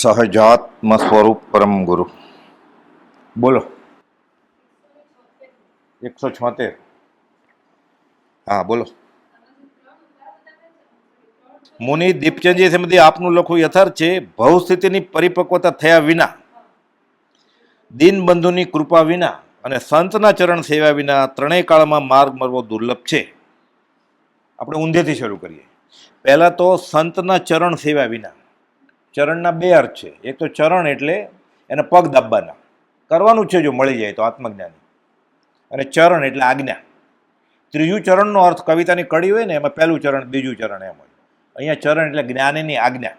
સહજાત્મ સ્વરૂપ પરમ ગુરુ. બોલો. એકસો છોતેર. હા, બોલો. મુનિ દીપચંદજી સમજી આપનું લખવું યથાર્થ છે, ભવસ્થિતિની પરિપક્વતા થયા વિના, દીનબંધુની કૃપા વિના અને સંતના ચરણ સેવા વિના ત્રણેય કાળમાં માર્ગ મળવો દુર્લભ છે. આપણે ઊંધેથી શરૂ કરીએ. પહેલાં તો સંતના ચરણ સેવા વિના ચરણના બે અર્થ છે. એક તો ચરણ એટલે એને પગ દાબવાના. કરવાનું છે જો મળી જાય તો આત્મજ્ઞાની. અને ચરણ એટલે આજ્ઞા. ત્રીજું ચરણનો અર્થ કવિતાની કડી હોય ને એમાં પહેલું ચરણ બીજું ચરણ એમ હોય. અહીંયા ચરણ એટલે જ્ઞાનીની આજ્ઞા.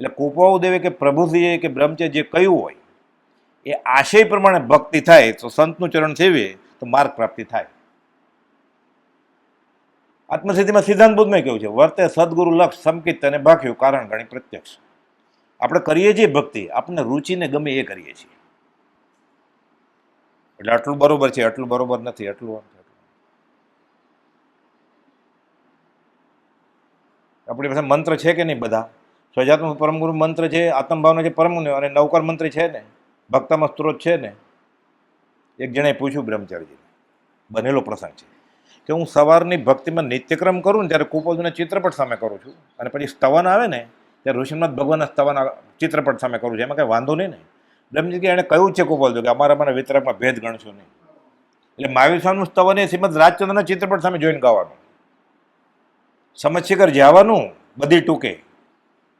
એટલે કુપાઉદેવે કે પ્રભુજીએ કે બ્રહ્મચે જે કહ્યું હોય, એ આશય પ્રમાણે ભક્તિ થાય, તો સંતનું ચરણ સેવીએ તો માર્ગ પ્રાપ્તિ થાય. આત્મસિદ્ધિમાં સિદ્ધાંત બુદ્ધમાં કેવું છે? વર્તે સદગુરુ લક્ષ સંકિત અને ભાખ્યું કારણ ગણી પ્રત્યક્ષ. આપણે કરીએ છીએ ભક્તિ, આપણને રુચિને ગમે એ કરીએ છીએ. એટલે આટલું બરોબર છે, આટલું બરોબર નથી, આટલું. આપણી પાસે મંત્ર છે કે નહીં બધા? સ્વજાત્મ પરમગુરુ મંત્ર છે, આત્મભાવના છે, પરમગુરુ અને નવકર મંત્ર છે ને? ભક્તમાં સ્ત્રોત છે ને? એક જણે પૂછ્યું બ્રહ્મચારીજીને. બનેલો પ્રસંગ છે. કે હું સવારની ભક્તિમાં નિત્યક્રમ કરું ને ત્યારે કુપોજના ચિત્રપટ સામે કરું છું. અને પછી સ્તવન આવે ને ત્યારે ઋષિનાથ ભગવાનના સ્તવન ચિત્રપટ સામે કરું છું. એમાં કંઈ વાંધો નહીં ને. બ્રહ્મજી કે એણે કહ્યું છે કોપલ કે અમારા મને વિતરકમાં ભેદ ગણશો નહીં. એટલે મહાવીર સ્વામીનું સ્તવન એ શ્રીમદ રાજચંદ્રના ચિત્રપટ સામે જોઈને ગાવાનું. સમજશેખર જવાનું, બધી ટૂંકે.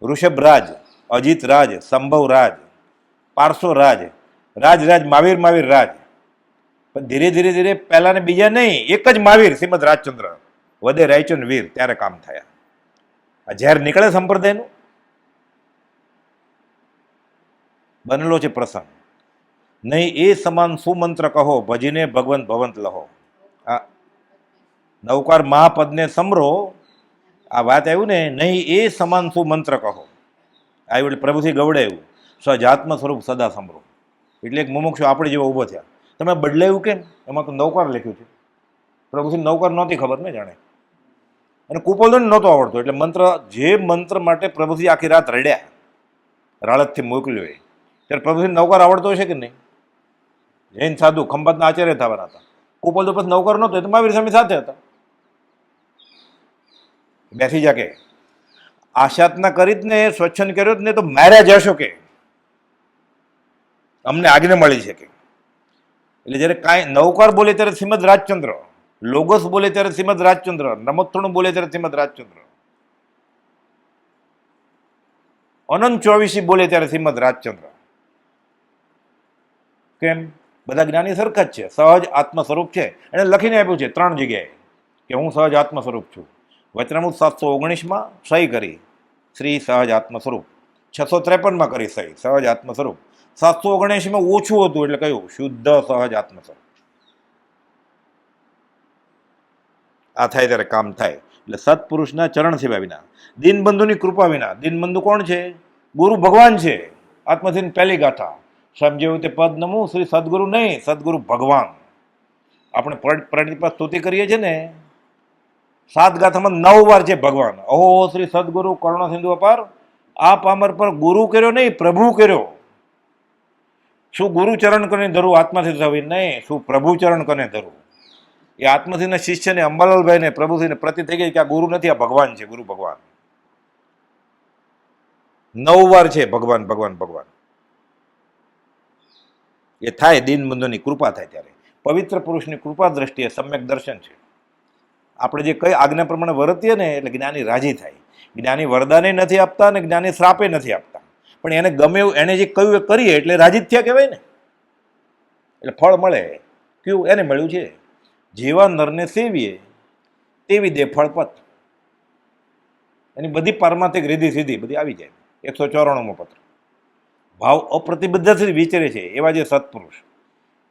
ઋષભ રાજ, અજીત રાજ, સંભવ રાજ, પારસો રાજ રાજ રાજ, મહાવીર મહાવીર, રાજ. પણ ધીરે ધીરે ધીરે પહેલા ને બીજા નહીં, એક જ મહાવીર શ્રીમદ રાજચંદ્ર. વધે રાયચંદ વીર, ત્યારે કામ થયા. આ ઝેર નીકળે સંપ્રદાયનું? બનેલો છે પ્રસંગ. નહીં, એ સમાન સુમંત્ર કહો, ભજીને ભગવંત ભવંત લહો. આ નવકાર મહાપદને સમરો, આ વાત આવ્યું ને, નહીં, એ સમાન સુમંત્ર કહો. આવ્યું એટલે પ્રભુથી ગવડાયું સ્વજાત્મ સ્વરૂપ સદા સમરો. એટલે એક મુમુક્ષો આપણે જેવો ઊભો થયા. તમે બદલાયું કેમ? એમાં તો નવકાર લખ્યું છે. પ્રભુથી નવકાર નહોતી ખબર ને જાણે. અને કુપોલને નહોતો આવડતો, એટલે મંત્ર, જે મંત્ર માટે પ્રભુથી આખી રાત રડ્યા, રાળતથી મોકલ્યો એ. ત્યારે પ્રભુજી નૌકર આવડતો હશે કે નહીં? જૈન સાધુ ખંભાતના આચાર્ય થવાના હતા. કુપલ પછી નવકાર નહોતો તો મહાવીર સ્વામી સાથે હતા. બેસી જા કે, આશાતના કરી જ ને સ્વચ્છંદ કર્યો જ ને તો માર્યા જશો કે? અમને આજ્ઞા મળી છે કે. એટલે જ્યારે કાંઈ નૌકાર બોલે ત્યારે શ્રીમદ રાજચંદ્ર, લોગોસ બોલે ત્યારે શ્રીમદ રાજચંદ્ર, નમોત્થણું બોલે ત્યારે શ્રીમદ રાજચંદ્ર. અનંત ચોવીસી બોલે ત્યારે શ્રીમદ રાજચંદ્ર. કેમ? બધા જ્ઞાની સરખા જ છે. સહજ આત્મ સ્વરૂપ છે. એણે લખીને આપ્યું છે ત્રણ જગ્યાએ કે હું સહજ આત્મ સ્વરૂપ છું. વચનામૃત સાતસો ઓગણીસમાં સહી કરી. શ્રી સહજ આત્મ સ્વરૂપ છસો ત્રેપનમાં કરી સહી. સહજ આત્મ સ્વરૂપ સાતસો ઓગણએંશીમાં ઓછું હતું એટલે કહ્યું, શુદ્ધ સહજ આત્મ સ્વરૂપ આ થાય ત્યારે કામ થાય. એટલે સત્પુરુષના ચરણ સિવાય વિના, દીનબંધુની કૃપા વિના, દિનબંધુ કોણ છે? ગુરુ ભગવાન છે. આત્મથી પહેલી ગાથા. સમજ્યું તે પદ નમું શ્રી સદગુરુ નહીં, સદગુરુ ભગવાન. આપણે પ્રતિપા સ્તુતિ કરીએ છીએ ને, સાત ગાથામાં નવ વાર છે ભગવાન. અહો શ્રી સદગુરુ કરુણા સિંધુ અપાર આ પામર પર ગુરુ કર્યો નહીં, પ્રભુ કર્યો. શું ગુરુ ચરણ કરીને ધરું, આત્માથી થવી નહીં, શું પ્રભુ ચરણ કરીને ધરું? એ આત્મથીના શિષ્યને અંબાલાલભાઈને, પ્રભુથીને પ્રતિ થઈ ગઈ કે આ ગુરુ નથી, આ ભગવાન છે, ગુરુ ભગવાન. નવ વાર છે ભગવાન ભગવાન ભગવાન. એ થાય દિનબંધુની કૃપા થાય ત્યારે. પવિત્ર પુરુષની કૃપા દ્રષ્ટિએ સમ્યક દર્શન છે. આપણે જે કઈ આજ્ઞા પ્રમાણે વર્તીએ ને, એટલે જ્ઞાની રાજી થાય. જ્ઞાની વરદાને નથી આપતા અને જ્ઞાની શ્રાપે નથી આપતા. પણ એને ગમે એવું, એને જે કહ્યું એ કરીએ, એટલે રાજી થયા કહેવાય ને. એટલે ફળ મળે. કયું? એને મળ્યું છે. જેવા નરને સેવીએ, તેવી દે ફળપત. એની બધી પારમાર્થિક રીધી સીધી બધી આવી જાય. એકસો ચોરાણુંમો પત્ર. ભાવ અપ્રતિબદ્ધથી વિચરે છે, એવા જે સત્પુરુષ,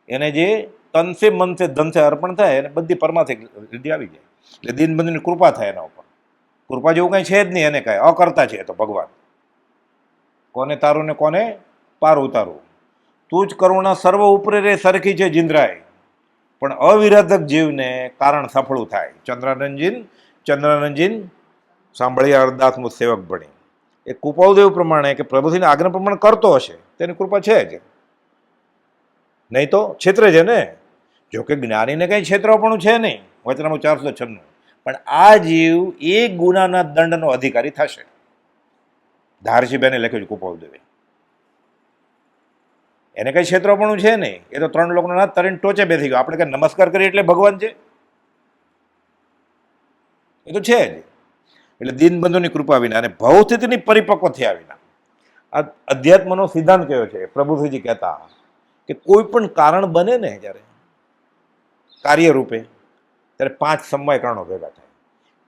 એને જે તનસે મનસે ધનસે અર્પણ થાય, એને બધી પરમાથી લીધી આવી જાય. એટલે દિનબંધુની કૃપા થાય એના ઉપર. કૃપા જેવું કાંઈ છે જ નહીં એને કાંઈ, અકર્તા છે તો ભગવાન. કોને તારું ને કોને? પાર ઉતારું તું જ કરુણા સર્વ ઉપરે રે સરખી છે જિંદ્રાય. પણ અવિરાધક જીવને કારણ સફળું થાય. ચંદ્રાનંદજીન ચંદ્રાનંદજીન સાંભળ્યા અરદાસ સેવક ભણી. એ કૃપાળુદેવ પ્રમાણે કે પ્રભુજીની આજ્ઞા પ્રમાણે કરતો હશે, તેની કૃપા છે જ. નહીં તો છેતરે છે ને? જોકે જ્ઞાનીને કંઈ છેતરાપણું છે નહીં. વચનામાં ચારસો છન્નું. પણ આ જીવ એ ગુનાના દંડનો અધિકારી થશે. ધારસીબેને લખ્યું છે કૃપાળુદેવે એને કંઈ છેતરાપણું છે નહીં. એ તો ત્રણ લોકોના તરીને ટોચે બેસી ગયો. આપણે કંઈ નમસ્કાર કરીએ એટલે ભગવાન છે? એ તો છે જ. એટલે દીનબંધુની કૃપા વિના અને ભવસ્થિતિની પરિપક્વ થયા વિના. આ અધ્યાત્મનો સિદ્ધાંત કયો છે? પ્રભુશ્રીજી કહેતા કે કોઈ પણ કારણ બને ને જ્યારે, કાર્યરૂપે, ત્યારે પાંચ સમય કારણો ભેગા થાય.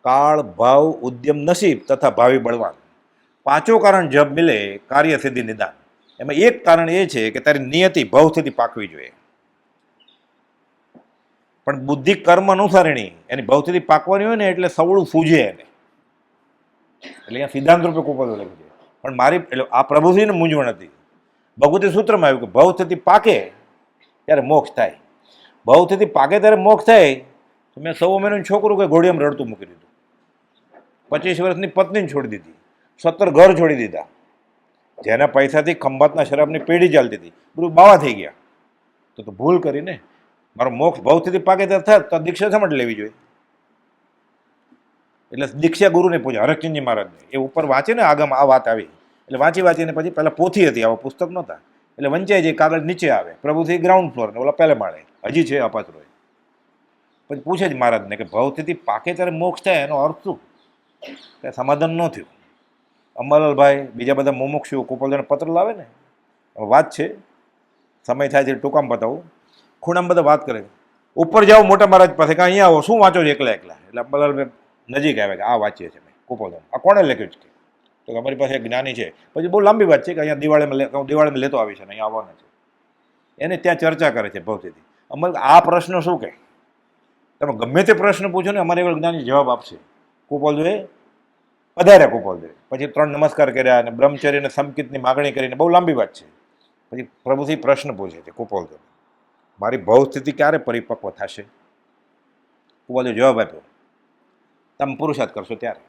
કાળ, ભાવ, ઉદ્યમ, નસીબ તથા ભાવિ બળવાન. પાંચો કારણ જબ મિલે કાર્ય સિદ્ધિ નિદાન. એમાં એક કારણ એ છે કે તારી નિયતિ ભવસ્થિતિ પાકવી જોઈએ. પણ બુદ્ધિ કર્મ અનુસારીણી, એની ભવસ્થિતિ પાકવાની હોય ને એટલે સવળું સૂજે એને. એટલે અહીંયા સિદ્ધાંત રૂપે કુપલો લખ્યું છે. પણ મારી એટલે આ પ્રભુજીને મૂંઝવણ હતી. ભગવતી સૂત્રમાં આવ્યું કે ભવસ્થિતિ પાકે ત્યારે મોક્ષ થાય. ભવસ્થિતિ પાકે ત્યારે મોક્ષ થાય. તો મેં સૌ મહિનાનું છોકરું કે ઘોડિયામાં રડતું મૂકી દીધું. પચીસ વર્ષની પત્નીને છોડી દીધી. સત્તર ઘર છોડી દીધા. જેના પૈસાથી ખંભાતના શરાબની પેઢી ચાલતી હતી. બધું બાવા થઈ ગયા. તો તો ભૂલ કરીને મારો મોક્ષ ભવસ્થિતિ પાકે ત્યારે થાય તો દીક્ષા શા માટે લેવી જોઈએ. એટલે દીક્ષા ગુરુને પૂછ્યા હરકચંદજી મહારાજને. એ ઉપર વાંચે ને આગમ આ વાત આવી. એટલે વાંચી વાંચીને પછી પહેલાં પોથી હતી, આવા પુસ્તક નહોતા. એટલે વંચાય જે કાગળ નીચે આવે. પ્રભુથી ગ્રાઉન્ડ ફ્લોર ને ઓલા પહેલે માળે. હજી છે અપાત્રો પછી પૂછે જ મહારાજને કે ભવસ્થિતિ પાકે ત્યારે મોક્ષ થાય, એનો અર્થ શું? કે સમાધાન ન થયું. અંબાલાલભાઈ બીજા બધા મોમોક્ષીઓ કોપલજણ પત્ર લાવે ને. વાત છે. સમય થાય છે, ટૂંકામ બતાવું. ખૂણામાં બધા વાત કરે. ઉપર જાઓ, મોટા મહારાજ પાસે કે અહીંયા આવો. શું વાંચો છો એકલા એકલા? એટલે અંબાલાલભાઈ નજીક આવે કે આ વાંચીએ છીએ મેં કુપલજણ આ કોણે લખ્યું છે? તો અમારી પાસે જ્ઞાની છે. પછી બહુ લાંબી વાત છે કે અહીંયા દિવાળીમાં દિવાળીમાં લેતો આવી છે ને અહીંયા આવવાના છે. એને ત્યાં ચર્ચા કરે છે ભૌતિથી અમારે આ પ્રશ્ન શું કહે? તમે ગમે તે પ્રશ્ન પૂછો ને અમારે એવા જ્ઞાની જવાબ આપશે. કુપોલદેવે પધાર્યા કુપલદેવ પછી ત્રણ નમસ્કાર કર્યા અને બ્રહ્મચર્યને સમકિતની માગણી કરીને બહુ લાંબી વાત છે. પછી પ્રભુથી પ્રશ્ન પૂછે છે કુપોલદેવ મારી ભવસ્થિતિ ક્યારે પરિપક્વ થશે? કુપોલદેવ જવાબ આપ્યો. તમે પુરુષાર્થ કરશો ત્યારે.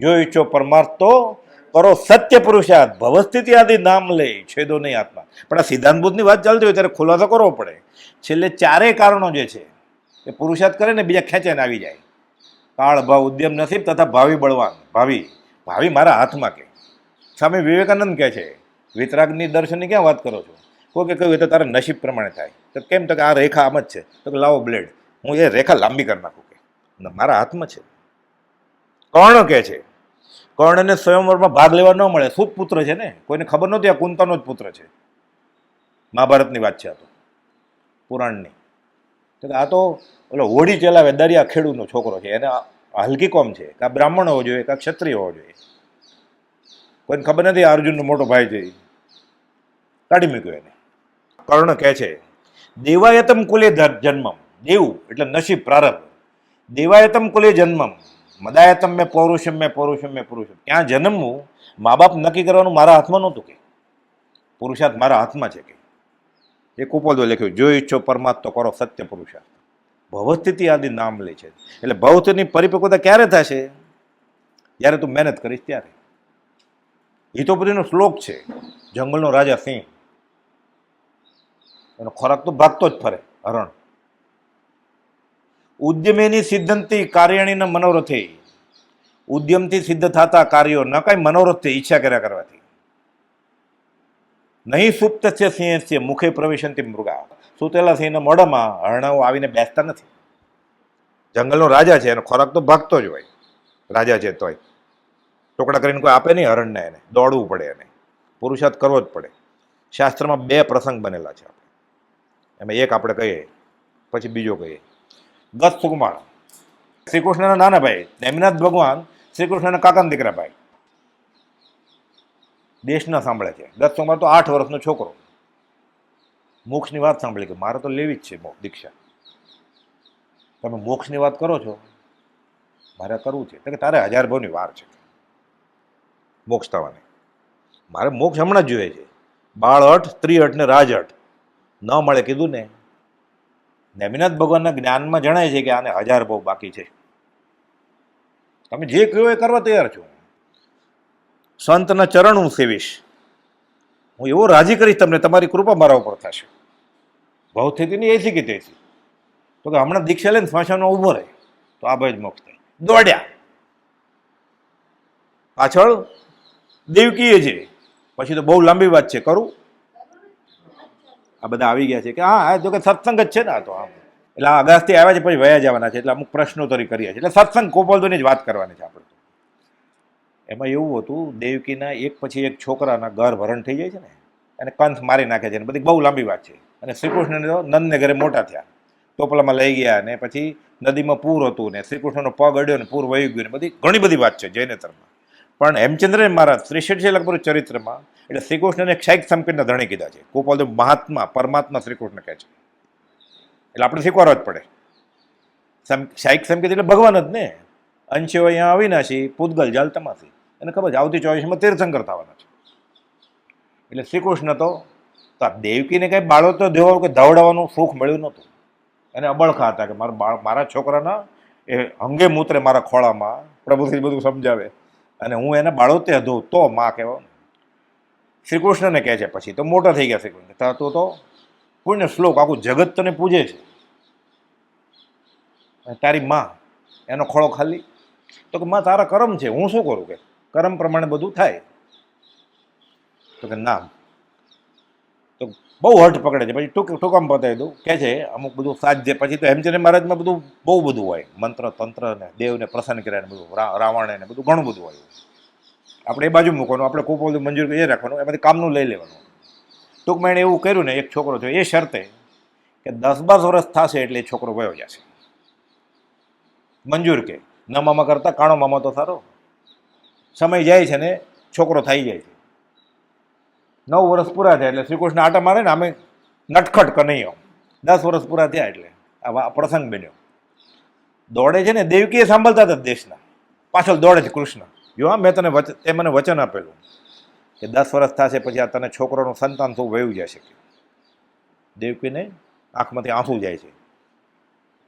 જો ઈચ્છો પરમાર્થ તો કરો સત્ય પુરુષાર્થ. ભવસ્થિતિ આદિ નામ લે, છેદો નહીં આત્મા. પણ આ સિદ્ધાંત બુદ્ધની વાત ચાલતી હોય ત્યારે ખુલાસો કરવો પડે. છેલ્લે ચારેય કારણો જે છે, એ પુરુષાર્થ કરે ને બીજા ખેંચાઈને આવી જાય. કાળ, ભાવ, ઉદ્યમ, નસીબ તથા ભાવિ બળવાન. ભાવિ. ભાવિ મારા હાથમાં કે. સ્વામી વિવેકાનંદ કહે છે, વિતરાગની દર્શનની ક્યાં વાત કરો છો? કોઈ કે કહ્યું એ તો તારા નસીબ પ્રમાણે થાય. તો કેમ તો કે આ રેખા આમ જ છે. તો લાવો બ્લેડ. હું એ રેખા લાંબી કરી નાખું. મારા હાથમાં છે. કર્ણ કહે છે. કર્ણને સ્વયંવરમાં ભાગ લેવા ન મળે. સુત પુત્ર છે ને? કોઈને ખબર નહોતી આ કુંતાનો જ પુત્ર છે. મહાભારતની વાત છે આ તો. પુરાણની. તો આ તો ઓલો હોડી ચલાવે દરિયા ખેડૂતનો છોકરો છે. એને હલકી કોમ છે. કે બ્રાહ્મણ હોવો જોઈએ, કે આ ક્ષત્રિય હોવો જોઈએ. કોઈને ખબર નથી અર્જુનનો મોટો ભાઈ છે કાઢી મૂક્યો એને. કર્ણ કહે છે, દેવાયતમ કુલે જન્મમ. દેવ એટલે નસીબ પ્રારબ્ધ દેવાયતમ કુલે જન્મમ. મદાયતમ મેં પૌરુષમ મેં પૌરુષમ મેં પુરુષમ. ત્યાં જન્મવું? મા બાપ નક્કી કરવાનું મારા હાથમાં નહોતું કે. પુરુષાર્થ મારા હાથમાં છે કે. એ કુપોદો લખ્યું, જો ઈચ્છો પરમાત્મ તો કરો સત્ય પુરુષાર્થ. ભવસ્થિતિ આદિ નામ લે છે. એટલે ભવસ્થિતિની પરિપક્વતા ક્યારે થશે? જ્યારે તું મહેનત કરીશ ત્યારે. હિતોપતિનો શ્લોક છે, જંગલનો રાજા સિંહ. એનો ખોરાક તો ભાગતો જ ફરે, હરણ. ઉદ્યમેની સિદ્ધંતી કાર્યણીને મનોરથે ઉદ્યમથી સિદ્ધ થતા કાર્યો ન કાંઈ મનોરથથી ઈચ્છા કર્યા કરવાથી. નહીં સુપ્ત છે સિંહ, મુખે પ્રવેશંતી મૃગા. સુતેલા સિંહના મોઢામાં હરણાઓ આવીને બેસતા નથી. જંગલનો રાજા છે, એનો ખોરાક તો ભાગતો જ હોય. રાજા છે તોય. ટુકડા કરીને કોઈ આપે નહીં હરણને એને. દોડવું પડે એને. પુરુષાર્થ કરવો જ પડે. શાસ્ત્રમાં બે પ્રસંગ બનેલા છે આપણે. એમાં એક આપણે કહીએ, પછી બીજો કહીએ. ગત સુકુમાર શ્રી કૃષ્ણના નાના ભાઈ નેમિનાથ ભગવાન શ્રી કૃષ્ણના કાકાના દીકરા ભાઈ દેશના સાંભળે છે. ગત સુકુમાર તો આઠ વર્ષનો છોકરો. મોક્ષની વાત સાંભળી કે મારે તો લેવી જ છે દીક્ષા. તમે મોક્ષની વાત કરો છો? મારે કરવું છે. કે તારે હજાર ભાવની વાર છે. મોક્ષ થવાની. મારે મોક્ષ હમણાં જ જોઈએ છે. બાળ અઠ ત્રી અઠ ને રાજ અઠ ન મળે કીધું ને? નેમિનાથ ભગવાનના જ્ઞાનમાં જણાય છે કે આને હજાર ભાવ બાકી છે. તમે જે કહ્યું એ કરવા તૈયાર છો. સંતના ચરણ હું સેવીશ. હું એવો રાજી કરીશ તમને તમારી કૃપા મારા ઉપર થશે. ભાવ થઈ ની એસી કે તેસી તો કે હમણાં દીક્ષા લઈને સ્મશાનમાં ઊભો રહે. તો આ ભાઈ જ મોક્ષ થાય. દોડ્યા. પાછળ દેવકીએ છે પછી તો બહુ લાંબી વાત છે. કરું. આ બધા આવી ગયા છે કે હા જો કે સત્સંગ જ છે ને આ તો આમ. એટલે આ અગાસથી આવ્યા છે, પછી વયા જવાના છે. એટલે અમુક પ્રશ્નોત્તરી કરીએ છીએ એટલે સત્સંગ કોપલદોની જ વાત કરવાની છે આપણે એમાં એવું હતું, દેવકીના એક પછી એક છોકરાના ઘર ભરણ થઈ જાય છે ને અને કંથ મારી નાખે છે ને, બધી બહુ લાંબી વાત છે. અને શ્રીકૃષ્ણને તો નંદને ઘરે મોટા થયા. ટોપલામાં લઈ ગયા ને પછી નદીમાં પૂર હતું ને, શ્રીકૃષ્ણનો પગ અડ્યો ને, પૂર વહી ગયું ને, બધી ઘણી બધી વાત છે જૈનેતરમાં. પણ હેમચંદ્ર મહારાજ શ્રી શેઠજી લગભગ ચરિત્રમાં, એટલે શ્રીકૃષ્ણને ક્ષાયિક સંકેતના ધણી કીધા છે. ગોપાલદેવ મહાત્મા પરમાત્મા શ્રીકૃષ્ણ કહે છે. એટલે આપણે શીખવાડવા જ પડે. સમ ક્ષાયિક સંકેત એટલે ભગવાન જ ને? અંશો અહીંયા અવિનાશી પૂતગલ જાલ તમાસી એને ખબર છે, આવતી ચોવીસમાં તીર્થંકર થવાના છે. એટલે શ્રીકૃષ્ણ તો તો આ દેવકીને કંઈ બાળો તો દેવો કે ધવડાવવાનું સુખ મળ્યું નહોતું. એને અબળખા હતા કે મારા બાળ, મારા છોકરાના એ અંગે મૂત્રે મારા ખોળામાં પ્રભુથી બધું સમજાવે. અને હું એને બાળોતે હતો તો માં કહેવા શ્રી કૃષ્ણને કહે છે, પછી તો મોટા થઈ ગયા શ્રી કૃષ્ણ તો તો પુણ્ય શ્લોક આખું જગત તને પૂજે છે. તારી માં, એનો ખોળો ખાલી. તો કે, માં, તારા કરમ છે, હું શું કરું? કે, કર્મ પ્રમાણે બધું થાય. તો કે, ના. તો બહુ હઠ પકડે છે. પછી ટૂંક, ટૂંકામ બતાવી દઉં. કે છે, અમુક બધું સાધ્ય પછી તો હેમચંદ્ર મહારાજમાં બધું બહુ બધું હોય. મંત્ર, તંત્ર ને દેવને પ્રસન્ન કર્યા ને બધું રાવણે ને બધું ઘણું બધું હોય. આપણે એ બાજુ મૂકવાનું, આપણે ખૂબ બધું મંજૂર એ રાખવાનું, એમાંથી કામનું લઈ લેવાનું. ટૂંકમાં એણે એવું કર્યું ને, એક છોકરો થયો, એ શરતે કે દસ બાર વર્ષ થશે એટલે એ છોકરો વયો જશે. મંજૂર કે. ન મામા કરતાં, કાણો મામા તો સારો. સમય જાય છે ને, છોકરો થઈ જાય છે. નવ વર્ષ પૂરા થયા એટલે શ્રીકૃષ્ણ આટા મારે ને અમે નટખટ કનૈયો. દસ વર્ષ પૂરા થયા એટલે આ પ્રસંગ બન્યો. દોડે છે ને દેવકીએ સાંભળતા હતા દેશના. પાછળ દોડે છે કૃષ્ણ. જો હા, મેં તને વચ, એ મને વચન આપેલું કે દસ વર્ષ થશે પછી આ તને છોકરોનું સંતાન શું વયું શકે દેવકીને આંખમાંથી આંસુ જાય છે.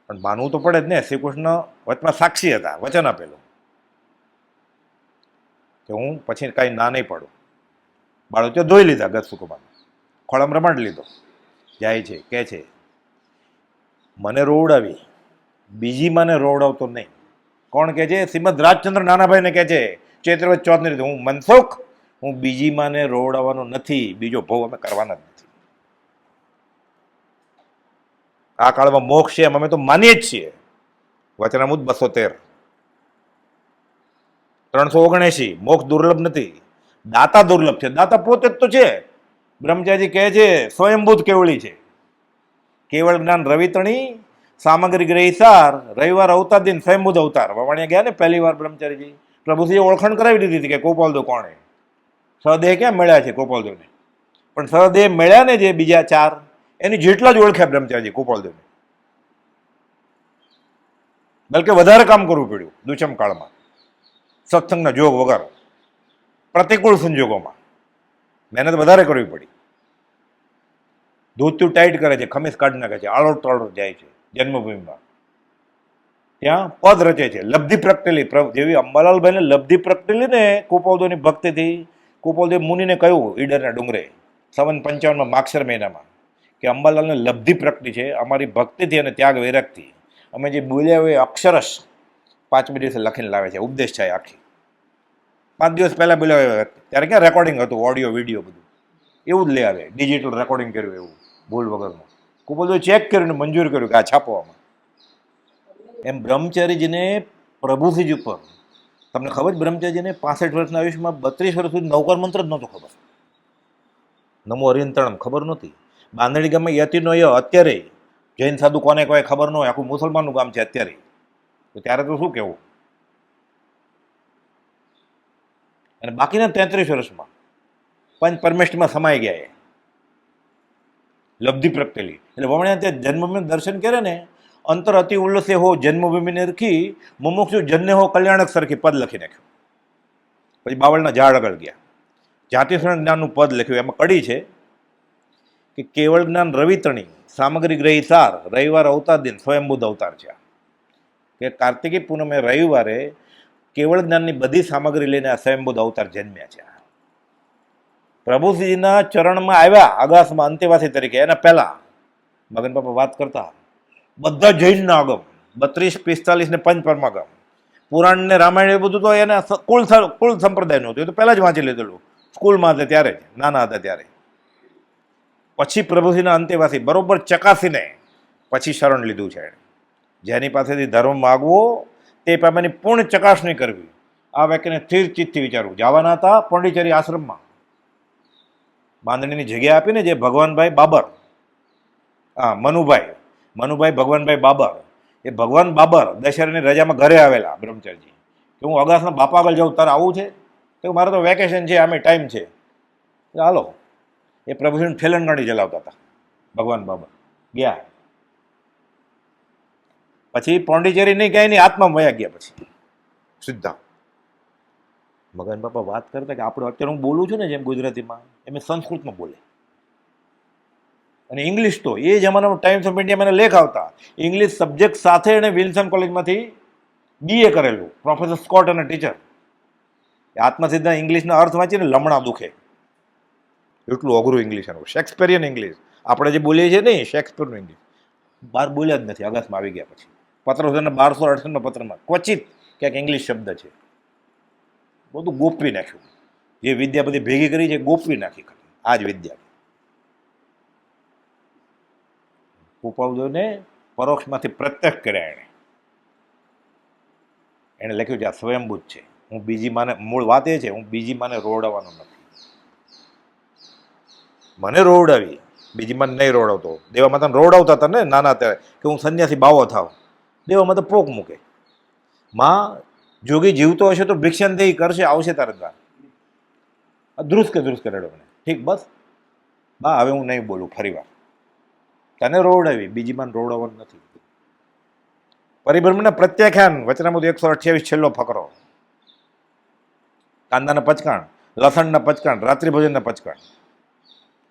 પણ માનવું તો પડે જ ને, શ્રીકૃષ્ણ વચમાં સાક્ષી હતા, વચન આપેલું. કે હું પછી કાંઈ ના નહીં પડું. બાળકો ધોઈ લીધા ગત સુકુમાર ખોળામાં રમાડ લીધો. જાય છે, કહે છે, મને રોવડાવી. બીજી મને રોવડાવતો નહીં. કોણ કહે છે? શ્રીમદ રાજચંદ્ર નાનાભાઈને કહે છે ચૈત્રવત રીતે હું મનસુખ, હું બીજી માને રોવડાવવાનો નથી, બીજો ભવ અમે કરવાના જ નથી. આ કાળમાં મોક્ષ છે એમ અમે તો માનીએ જ છીએ. વચનામુદ બસો તેર. ત્રણસો ઓગણએંશી. મોક્ષ દુર્લભ નથી. દાતા દુર્લભ છે. દાતા પોતે જ તો છે. બ્રહ્મચારી કહે છે, સ્વયંભૂત કેવળી છે. કેવળ જ્ઞાન રવિતણી સામગ્રી ગ્રહિસાર રવિવાર અવતાર દિન સ્વયંભૂત અવતાર. વવાણિયા ગયા ને પહેલી વાર બ્રહ્મચારીજી? પ્રભુજીએ ઓળખાણ કરાવી દીધી હતી કે ગોપાલદેવ કોણે સહદેહ ક્યાં મળ્યા છે ગોપાલદેવને પણ સહદેહ મળ્યા ને જે બીજા ચાર, એની જેટલા જ ઓળખ્યા બ્રહ્મચારીજી ગોપાલદેવને બલકે વધારે કામ કરવું પડ્યું દુષ્મ કાળમાં. સત્સંગના જોગ વગર. પ્રતિકૂળ સંજોગોમાં મહેનત વધારે કરવી પડી. ધોતું ટાઈટ કરે છે, ખમીસ કાઢી નાખે છે, આળોટ તળોટ જાય છે, જન્મભૂમિમાં. ત્યાં પદ રચે છે. લબ્ધિ પ્રગટેલી, પ્ર- જેવી અંબાલાલભાઈને લબ્ધિ પ્રગટેલી ને કુપોલદેવની ભક્તિથી, કુપોલદેવ મુનિને કહ્યું ઈડરના ડુંગરે, સવન પંચાવનમાં માક્ષર મહિનામાં, કે અંબાલાલને લબ્ધિ પ્રગટી છે, અમારી ભક્તિથી અને ત્યાગ વૈરાગથી. અમે જે બોલ્યા હોય અક્ષરશ પાંચમી દિવસે લખીને લાવે છે, ઉપદેશ થાય આખી. પાંચ દિવસ પહેલાં બોલ્યા આવ્યા ત્યારે ક્યાં રેકોર્ડિંગ હતું ઓડિયો વીડિયો બધું. એવું જ લઈ આવે. ડિજિટલ રેકોર્ડિંગ કર્યું એવું, ભૂલ વગરનું. કુપોલદેવ ચેક કર્યું ને મંજૂર કર્યું કે આ છાપવામાં. એમ બ્રહ્મચારીજીને પ્રભુથી ઉપર. તમને ખબર બ્રહ્મચારીજીને પાસઠ વર્ષના આયુષ્યમાં બત્રીસ વર્ષ સુધી નવકાર મંત્ર જ નહોતો ખબર. નમો અરિયંતણમ ખબર નહોતી. બાંધણી ગામમાં યતિનો ય અત્યારે. જૈન સાધુ કોને કોઈ ખબર ન હોય, આખું મુસલમાનનું ગામ છે અત્યારે. તો ત્યારે તો શું કહેવું? અને બાકીના તેત્રીસ વર્ષમાં પંચ પરમેષ્ઠમાં સમાઈ ગયા એ. લબ્ધિ પ્રગટેલી એટલે વમણ્યા તે જન્મભૂમિ દર્શન કરે ને, અંતર અતિ ઉલ્લસે હો જન્મભૂમિને રખી, મુમુક્ષુ જન્ને હો કલ્યાણક સરખી પદ લખી નાખ્યું. પછી બાવળના ઝાડ આગળ ગયા. જાતિસ્વરણ જ્ઞાનનું પદ લખ્યું. એમાં કડી છે કે કેવળ જ્ઞાન રવિતણી સામગ્રી ગ્રહી સાર, રવિવાર અવતાર દિન, સ્વયંબુદ્ધ અવતાર છે. કે કાર્તિકી પૂનમે રવિવારે કેવળ જ્ઞાનની બધી સામગ્રી લઈને સ્વયંબુદ્ધ અવતાર જન્મ્યા છે. પ્રભુજીના ચરણમાં આવ્યા, આગાસમાં અંતેવાસી તરીકે. એના પહેલા મગન બાપા વાત કરતા, બધા જૈનના આગમ, બત્રીસ, પિસ્તાલીસ ને પંચ પરમાગમ. પુરાણ ને રામાયણ એ બધું તો એને કુલ કુલ સંપ્રદાયનું હતું. એ તો પહેલાં જ વાંચી લીધેલું. સ્કૂલમાં હતા ત્યારે જ, નાના હતા ત્યારે. પછી પ્રભુજીના અંતેવાસી બરોબર ચકાસીને પછી શરણ લીધું છે. જેની પાસેથી ધર્મ માગવો તે પ્રમાણેની પૂર્ણ ચકાસણી કરવી. આ વાક્યને સ્થિર ચિત્તથી વિચારવું. જવાના હતા પોંડિચેરી આશ્રમમાં. બાંધણીની જગ્યા આપીને જે ભગવાનભાઈ બાબર. હા, મનુભાઈ. મનુભાઈ ભગવાનભાઈ બાબર. એ ભગવાન બાબર દશેરાની રજામાં ઘરે આવેલા બ્રહ્મચારીજી. કે હું અગાસના બાપા આગળ જાઉં, તારે આવું છે? તો મારે તો વેકેશન છે, આમે ટાઈમ છે. હાલો. એ પ્રભુજીને ઠેલણ ગાડી ચલાવતા હતા ભગવાન બાબર. ગયા. પછી પોંડિચેરી નહીં ક્યાંય નહીં આત્મા વયા ગયા પછી. સીધા મગન બાપા વાત કરતા કે આપણે અત્યારે હું બોલું છું ને જેમ ગુજરાતીમાં, એમ સંસ્કૃતમાં બોલે. અને ઇંગ્લિશ તો એ જમાનામાં ટાઈમ્સ ઓફ ઇન્ડિયા મને લેખ આવતા. ઇંગ્લિશ સબ્જેક્ટ સાથે એણે વિલ્સન કોલેજમાંથી બીએ કરેલું પ્રોફેસર સ્કોટ અને ટીચર આત્મસિદ્ધા ઇંગ્લિશના અર્થ વાંચીને લમણા દુખે. એટલું અઘરું ઇંગ્લિશ એનું. શેક્સપિયરિયન ઇંગ્લિશ આપણે જે બોલીએ છીએ નહીં શેક્સપિયરનું ઇંગ્લિશ બહાર બોલ્યા જ નથી, અગાસમાં આવી ગયા પછી. પત્ર છે ને બારસો અડસઠમાં પત્રમાં ક્વચિત ક્યાંક ઇંગ્લિશ શબ્દ છે. બધું ગોપવી નાખ્યું. જે વિદ્યા બધી ભેગી કરી છે, ગોપવી નાખી ખાલી. આ જ વિદ્યા કુપાવદેવને પરોક્ષમાંથી પ્રત્યક્ષ કર્યા એણે. એણે લખ્યું છે, આ સ્વયંભૂત છે. હું બીજી માને, મૂળ વાત એ છે, હું બીજી માને રોવડાવવાનો નથી. મને રોવડાવી. બીજી માને નહીં રોવડાવતો. દેવા માતાને રોવડાવતા હતા ને નાના ત્યારે, કે હું સંન્યાસી બાવો થાવ. દેવા તો પોક મૂકે. માં જોગી જીવતો હશે તો ભિક્ષાંદેહી કરશે, આવશે તારે દ્વાર. ધ્રુસકે ધ્રુસકે રડો મને. ઠીક, બસ. બા, હવે હું નહીં બોલું, ફરી વાર. તને રોવડાવી, બીજી માન રોવડાવવાનું નથી. પરિભ્રમણના પ્રત્યાખ્યાન વચનામુદ એકસો અઠ્યાવીસ, છેલ્લો ફકરો. કાંદાના પચકાણ, લસણના પચકાણ, રાત્રિ ભોજનના પચકાણ.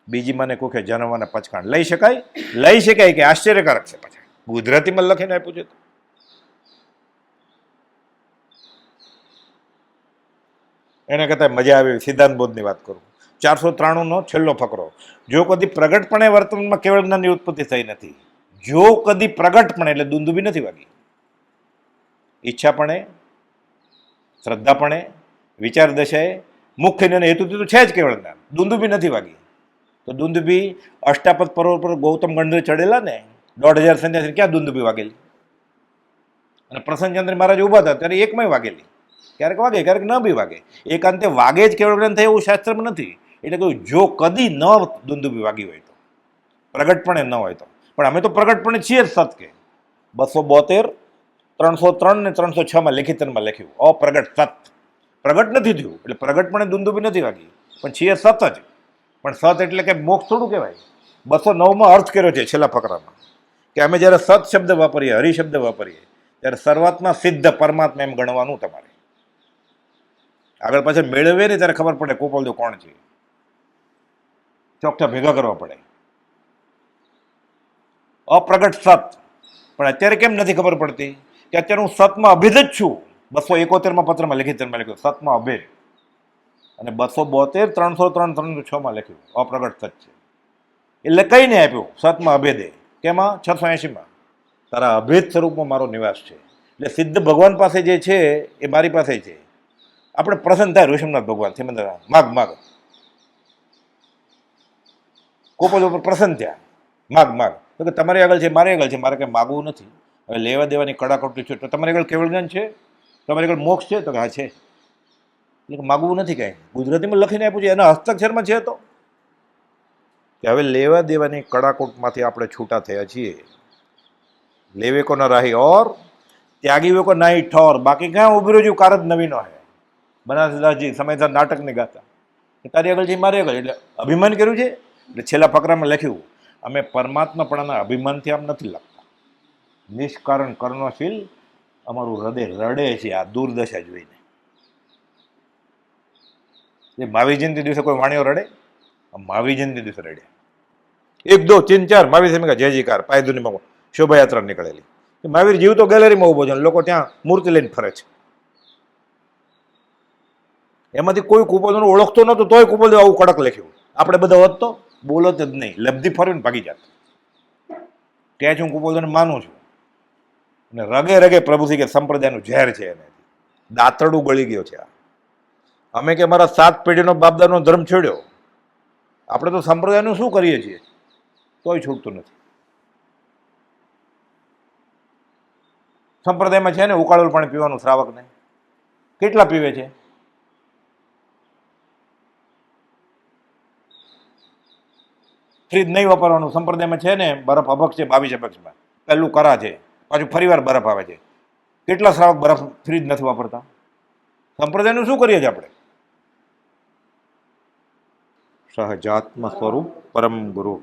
બીજી મને કુખે જનવાના પચકાણ. લઈ શકાય? લઈ શકાય કે આશ્ચર્યકારક છે પાછા? ગુજરાતીમાં લખીને આપ્યું છે એને કહેતા મજા આવી સિદ્ધાંત બોધની વાત કરું. ચારસો ત્રાણુંનો છેલ્લો ફકરો. જો કદી પ્રગટપણે વર્તમાનમાં કેવળ જ્ઞાનની ઉત્પત્તિ થઈ નથી, જો કદી પ્રગટપણે એટલે દુંદુબી નથી વાગી. ઈચ્છાપણે, શ્રદ્ધાપણે વિચાર દશાએ મુખ્ય અને હેતુથી તો છે જ કેવળ જ્ઞાન. દુંદુબી નથી વાગી. તો દુંદુબી અષ્ટાપદ પર્વત પર ગૌતમ ગંધર્વ ચડેલા ને, દોઢ હજાર સંન્યાસી ક્યાં દુંદુબી વાગેલી? અને પ્રસન્નચંદ્ર મહારાજ ઊભા હતા, ત્યારે એકમાં વાગેલી. ક્યારેક વાગે, ક્યારેક ન બી વાગે. એકાંતે વાગે જ કેવળ જ્ઞાન થાય એવું શાસ્ત્રમાં નથી. એટલે કહ્યું, જો કદી ન દુંદુબી વાગી હોય તો. પ્રગટપણે ન હોય તો. પણ અમે તો પ્રગટપણે છીએ જ સત કે બસો બોતેર, ત્રણસો ત્રણ ને ત્રણસો છમાં લેખિતનમાં લખ્યું. અપ્રગટ સત. પ્રગટ નથી થયું. એટલે પ્રગટપણે દુંદુબી નથી વાગી. પણ છીએ સત જ. પણ સત એટલે કે મોક્ષ થોડું કહેવાય. બસો નવમાં અર્થ કર્યો છે છેલ્લા ફકરામાં. કે અમે જ્યારે સત શબ્દ વાપરીએ હરિશબ્દ વાપરીએ, ત્યારે શરૂઆતમાં સિદ્ધ પરમાત્મા એમ ગણવાનું તમારે. આગળ પાછળ મેળવે ને ત્યારે ખબર પડે કોપલદેવ કોણ છે. ચોકઠા ભેગા કરવા પડે. અપ્રગટ સત. પણ અત્યારે કેમ નથી ખબર પડતી? કે અત્યારે હું સતમાં અભેદ જ છું. બસો એકોતેરમાં પત્રમાં લખી લેખિતમાં લખ્યું. સતમાં અભેદ. અને બસો બોતેર, ત્રણસો ત્રણ, ત્રણસો છમાં લખ્યું. અપ્રગટ સત છે. એટલે કંઈ નહીં આપ્યું. સતમાં અભેદે. કેમાં? છસો એંશીમાં. તારા અભેદ સ્વરૂપમાં મારો નિવાસ છે. એટલે સિદ્ધ ભગવાન પાસે જે છે, એ મારી પાસે છે. આપણે પ્રસન્ન થાય ઋષભનાથ ભગવાન શ્રીમંત માગ માગ. કોપજ ઉપર પ્રસન્ન થયા. માગ માગ. તો કે તમારી આગળ છે, મારી આગળ છે, મારે કંઈ માગવું નથી. હવે લેવા દેવાની કડાકટી છે, તો તમારી આગળ કેવળ જ્ઞાન છે? તમારી આગળ મોક્ષ છે? તો કે હા, છે. એટલે માગવું નથી કાંઈ. ગુજરાતીમાં લખીને આપ્યું છે, એના હસ્તાક્ષરમાં છે તો. કે હવે લેવા દેવાની કડાકોટમાંથી આપણે છૂટા થયા છીએ. લેવેકોના રાહી ઓર, ત્યાગી વેકો નાહી ઠોર. બાકી ક્યાં ઊભી રહ્યું કાર જ નવીનો હે. બનાસદાસજી સમયસર નાટકની ગાતા. તારી આગળ છે મારી આગળ, એટલે અભિમાન કર્યું છે? એટલે છેલ્લા ફકરામાં લખ્યું, અમે પરમાત્માપણાના અભિમાનથી આમ નથી લખતા. નિષ્કારણ કર્ણશીલ, અમારું હૃદય રડે છે, આ દુર્દશા જોઈને. એ મહાવીર જયંતિ દિવસે કોઈ વાણીઓ રડે? મહાવીર જયંતિ દિવસે રડે. એક, દો, તીન, ચાર મહાવીર સમિકા જય જયકાર પાયદુની શોભાયાત્રા નીકળેલી. મહાવીર જીવ તો ગેલેરીમાં ઊભો છે લોકો ત્યાં મૂર્તિ લઈને ફરે છે. એમાંથી કોઈ કુપોદને ઓળખતો નહોતો, તોય કુપોદે આવું કડક લખ્યું. આપણે બધા હોત તો બોલત જ નહીં. લબ્ધી ફરીને ભાગી જાત. ત્યાં જ હું કુપોદને માનું છું? અને રગે રગે પ્રભુથી કે સંપ્રદાયનું ઝેર છે એને દાંતરડું ગળી ગયો છે આ. અમે કે મારા સાત પેઢીનો બાપદાનો ધર્મ છોડ્યો. આપણે તો સંપ્રદાયનું શું કરીએ છીએ? તોય છૂટતું નથી. સંપ્રદાયમાં છે ને ઉકાળેલું પાણી પીવાનું શ્રાવકને? કેટલા પીવે છે? ફ્રીજ નહીં વાપરવાનું સંપ્રદાયમાં છે ને, બરફ અભક્ષ છે, બાવીસ અપક્ષમાં પહેલું કરા છે, પાછું ફરીવાર બરફ આવે છે. કેટલા શ્રાવક બરફ ફ્રીજ નથી વાપરતા? સંપ્રદાયનું શું કરીએ છીએ આપણે? સહજાત્મ સ્વરૂપ પરમ ગુરુ.